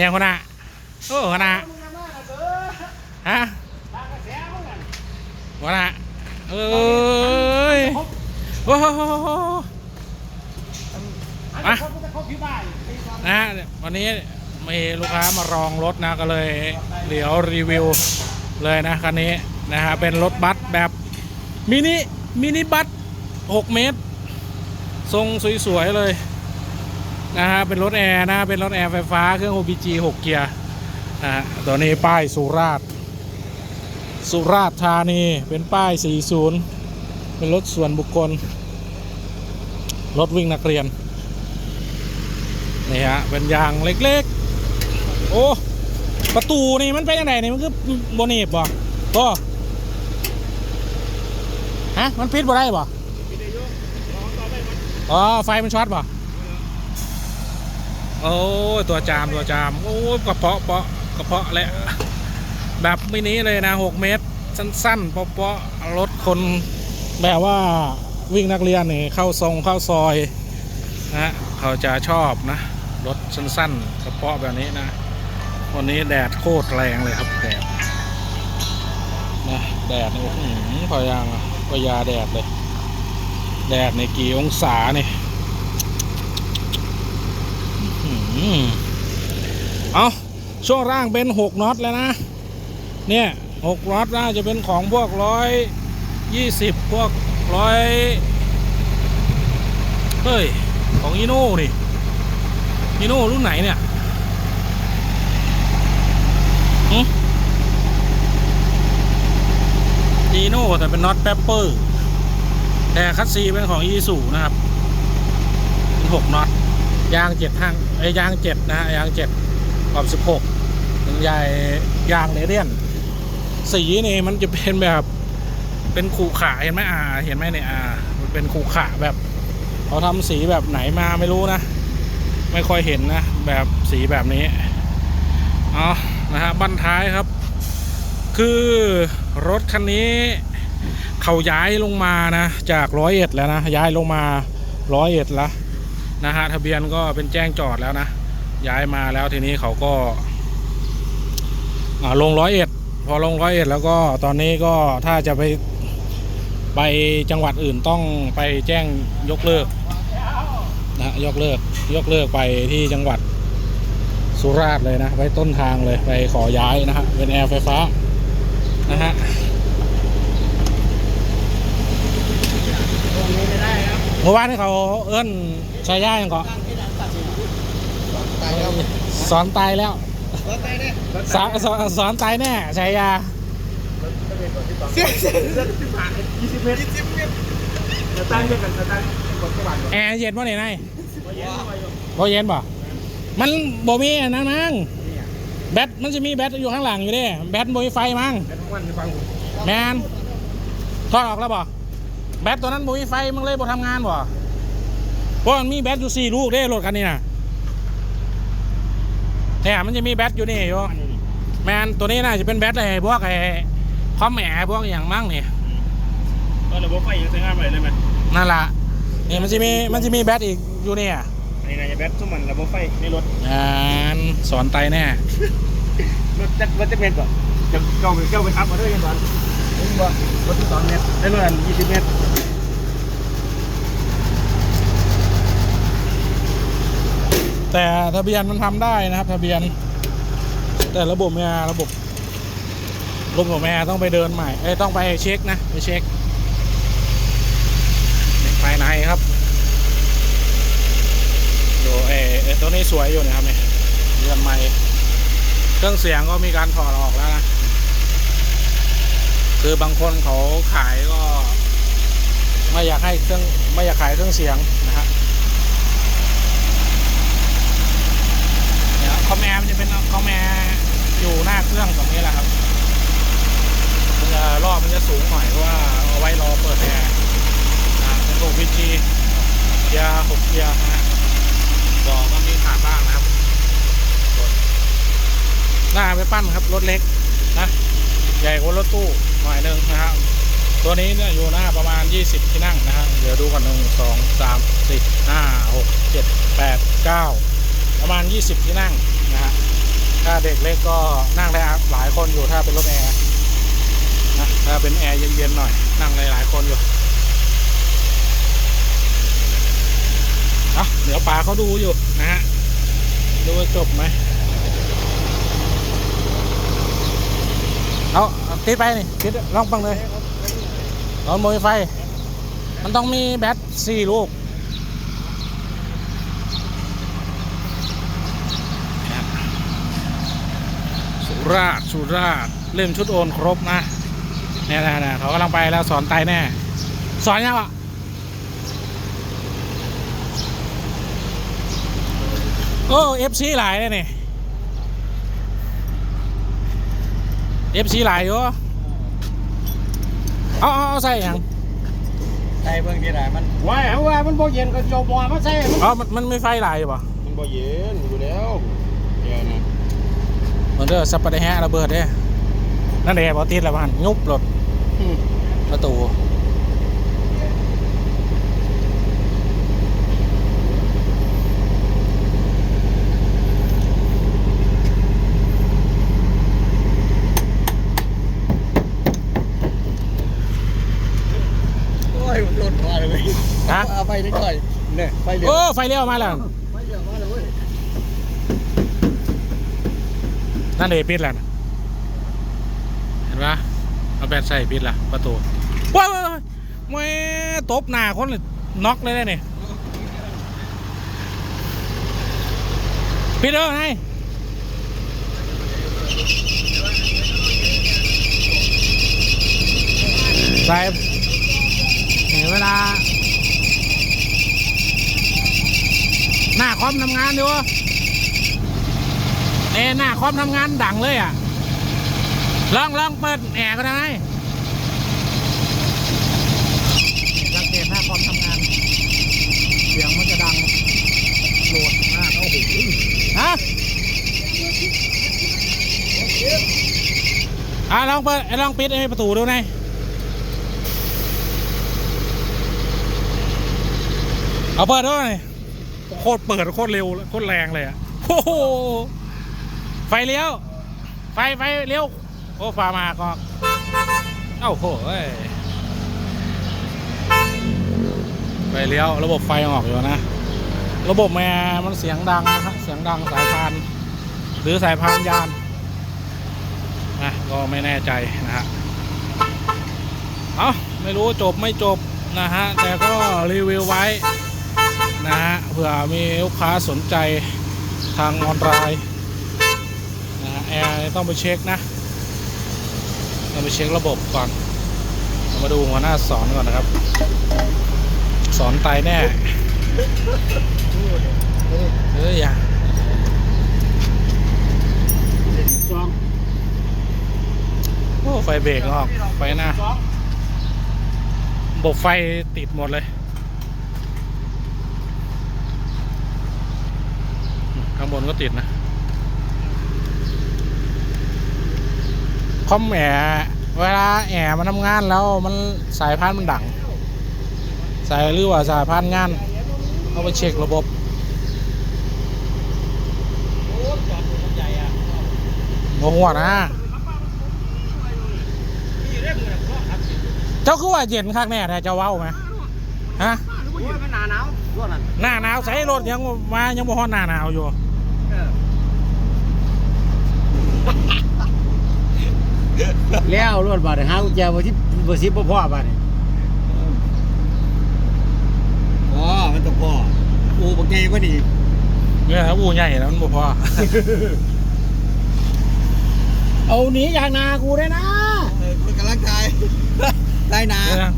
ยังคนน่ะโอ้คนน่ะฮะคนน่ะเอ้ยโอ้โหมานะวันนี้มีลูกค้ามารองรถนะก็เลยเดี๋ยวรีวิวเลยนะคันนี้นะฮะเป็นรถบัสแบบมินิมินิบัส6 เมตร ทรงสวยๆเลย นะฮะเป็นรถแอร์นะเป็นรถแอร์ไฟฟ้าเครื่อง OPG 6 เกียร์นะฮะตัวนี้ป้ายสุราษฎร์สุราษฎร์ธานีเป็นป้าย 40 เป็นรถส่วนบุคคล รถวิ่งนักเรียนนี่ฮะเป็นยางเล็กๆ โอ้ ประตูนี่มันเป็นยังไงนี่มันคือโบนีบบ่ก็ฮะมันปิดบ่ได้บ่อ๋อไฟมันช็อตบ่ โอ้ตัวจามตัวจาม โอ้กระเพาะเปาะกระเพาะแหละแบบไม่นี้เลยนะ6เมตร สั้นๆเปาะๆรถคนแบบว่าวิ่งนักเรียนนี่เข้าทรงเข้าซอยนะเขาจะชอบนะรถสั้นๆกระเพาะแบบนี้นะ วันนี้แดดโคตรแรงเลยครับแดดนะแดดนี่โอ้โหพอยางพยาแดดเลย แดดในกี่องศาเนี่ย อืม เอาช่วงล่างเป็นหกน็อตแล้วนะ เนี่ยหกน็อตน่าจะเป็นของพวกร้อยยี่สิบพวกร้อยเฮ้ย ของอีโน่นี่อีโน่รุ่นไหนเนี่ยอีโน่แต่เป็นน็อตแปปเปอร์แต่คัตซีเป็นของอีสูนะครับเป็นหกน็อตยางเจ็ดทางไอยยางเจ็ดนะฮะยางเจ็ด ขอบสิบหกใหญ่ยางเนเรียน สีนี่มันจะเป็นแบบเป็นขูขาเห็นไหมอ่า เห็นไหมเนี่ยอ่า มันเป็นขูขาแบบเขาทำสีแบบไหนมาไม่รู้นะ ไม่ค่อยเห็นนะ แบบสีแบบนี้เอนะฮะบั้นท้ายครับ คือรถคันนี้เขาย้ายลงมานะจากร้อยเอ็ดแล้วนะย้ายลงมาร้อยเอ็ดแล้วนะฮะทะเบียนก็เป็นแจ้งจอดแล้วนะ ย้ายมาแล้วทีนี้เขาก็ลงร้อยเอ็ดพอลงร้อยเอ็ดแล้วก็ตอนนี้ก็ถ้าจะไปไปจังหวัดอื่นต้องไปแจ้งยกเลิกนะฮะยกเลิกยกเลิกไปที่จังหวัดสุราษฎร์เลยนะไปต้นทางเลยไปขอย้ายนะฮะเป็นแอร์ไฟฟ้านะฮะเมื่อวานนี้เขาเอิ้นชายาอย่างเกาะ ตายแล้วสอนตายแล้วรถตายเนี่ยสอนสอนสอนตายแน่ชายาเสียเสียยี่สิบเมตรยี่สิบเมตรจะตั้งเยอะกันจะตั้งกดกระบาดแอร์เย็นป่ะเนี่ยนายบ่เย็นป่ะมันบ่มีอันนั้นมั้งแบตมันจะมีแบตอยู่ข้างหลังอยู่เด้แบตบ่มีไฟมั้งเป็นวันที่ฟังแมนถอดออกแล้วบ่แบตตัวนั้นบ่มีไฟมันเลยบ่ทำงานบ่เพราะมันมีแบตอยู่สี่ลูกเด้รถคันนี้น่ะ เนี่ยมันจะมีแบตอยู่นี่อยู่ แมนตัวนี้น่าจะเป็นแบตไอ้พวกไอ้คอมแอร์พวกอย่างมั้งนี่ก็ระบบไฟยังใช้งานอะไรเลยไหมนั่นล่ะนี่มันจะมีมันจะมีแบตอีกอยู่เนี่ยในในแบตทุ่มมันระบบไฟในรถงานสอนไตแน่รถจักรรถจักรเมตรก่อนจะเก้าไปเก้าไปทับมาด้วยกันก่อนนี่บ่รถที่สองเมตรได้เมื่อยี่สิบเมตร แต่ทะเบียนมันทำได้นะครับ ทะเบียน แต่ระบบแม่ระบบระบบแม่ต้องไปเดินใหม่เอ้ต้องไปเช็คนะไปเช็คภายในครับดูเออเอ้ตัวนี้สวยอยู่นะครับเนี่ยเรือนใหม่เครื่องเสียงก็มีการถอดออกแล้วนะคือบางคนเขาขายก็ ไม่อยากให้เครื่องไม่อยากขายเครื่องเสียงนะฮะ เนี่ยคอมแอร์มันจะเป็นคอมแอร์อยู่หน้าเครื่องตรงนี้แหละครับมันจะรอบมันจะ สูงหน่อยว่าเอาไว้รอเปิดแอร์นะเป็นพวกวิจีเกียร์หกเกียร์นะฮะบอกก็มีขาดบ้างนะครับ หน้าไปปั้นครับรถเล็กนะใหญ่กว่ารถตู้หน่อยหนึงนะครับตัวนี้เนี่ยอยู่หน้าประมาณ 20 ที่นั่งนะฮะเดี๋ยวดูกันหนึ่งสองสามสี่ห้าหกเจ็ดแปดเก้าประมาณ 20 ที่นั่งนะฮะถ้าเด็กเล็กก็นั่งได้หลายคนอยู่ถ้าเป็นรถแอร์ นะถ้าเป็นแอร์เย็นๆหน่อย นั่งหลายๆคนอยู่เอาเดี๋ยวป๋าเขาดูอยู่นะฮะ ดูว่าจบไหม เอาติดไปนี่ติดลองฟังเลยลองโมยไฟ มันต้องมีแบตสี่ลูกสุราษฎร์สุราษฎร์เล่นชุดโอนครบนะ เนี่ยนะนะเขากำลังไปแล้วสอนไตแน่ สอนยังอะโอ้เอฟซีหลายเลยนี่เอฟซีหลายอยู่เอาเอาเอาใส่ยังใช่เบิ่งที่ไหนมันว่าว่ามันบ่เย็นก็โยมมาใส่มันเอามันมันไม่ไฟหลายอยู่ป่ะมันบ่เย็นอยู่แล้วเดี๋ยวนะเหมือนเด้อสับปะรดแฮะระเบิดเด้นั่นเองบอติดแล้วมันยุบรถ ประตูโอ้ยมันหล่นมาเลยเว้ยฮะเอาไปนิดหน่อยเนี่ยไปเร็วโอ้ไฟเลี้ยวมาแล้วไปเร็วมาเลยเว้ยนั่นเองปิดแล้วนะเห็นปะ เอาแบตใส่ปิดล่ะประตูว้าวว้าวว้าวแม่ตบหน้าคนเลยน็อกเลยเนี่ยปิดเด้อไงใส่เห็นเวลา หน้าคอมทำงานดูเอ้หน้าคอมทำงานดังเลยอะ ลองลองเปิดแอร์ก็ได้สังเกตหน้าคอมทำงาน เสียงมันจะดังโหลดมากโอ้โหฮะอะลองเปิดไอ้ลองปิดไอ้ประตูดูหน่อยเอาเปิดด้วยโคตรเปิดโคตรเร็วโคตรแรงเลยอะโอ้โหไฟเลี้ยว ไฟไฟเลี้ยวโอ้ฟามาก็เอ้าโหเอ้ยไฟเลี้ยวระบบไฟออกอยู่นะ ระบบแม่มันเสียงดังนะฮะเสียงดังสายพาน หรือสายพานยานนะก็ไม่แน่ใจนะฮะเอาไม่รู้จบไม่จบนะฮะ แต่ก็รีวิวไว้ นะฮะเผื่อมีลูกค้าสนใจทางออนไลน์นะฮะแอร์ต้องไปเช็คนะ ต้องไปเช็คระบบก่อนเรามาดูหัวหน้าสอนก่อนนะครับ สอนตายแน่เฮ้ยอย่าโอ้ไฟเบรกออกไฟหน้าบบไฟติดหมดเลย ข้างบนก็ติดนะ อมแอร์เวลาแอร์มันทำงานแล้วมันสายพานมันดัง สายหรือว่าสายพานงาน เอาไปเช็คระบบโมหัวนะ เจ้าคือว่าเย็นคักแน่แต่เจ้าเว้าไหมฮะโอ้ยมันหนาหนาวรถนั่นหน้าหนาวใส่รถยังมายังบ่ฮอดหน้าหนาวอยู่ แล้วรถบาดหากุญแจบ่ที่บ่สิบ่พอบาดนี่อ๋อมันต้องพอโอ้บ่ไงกว่านี่เนี่ยถ้าอูใหญ่แล้วมันบ่พอเอาหนีจากนากูได้นะมันกำลังตายได้นาเนี่ยนะ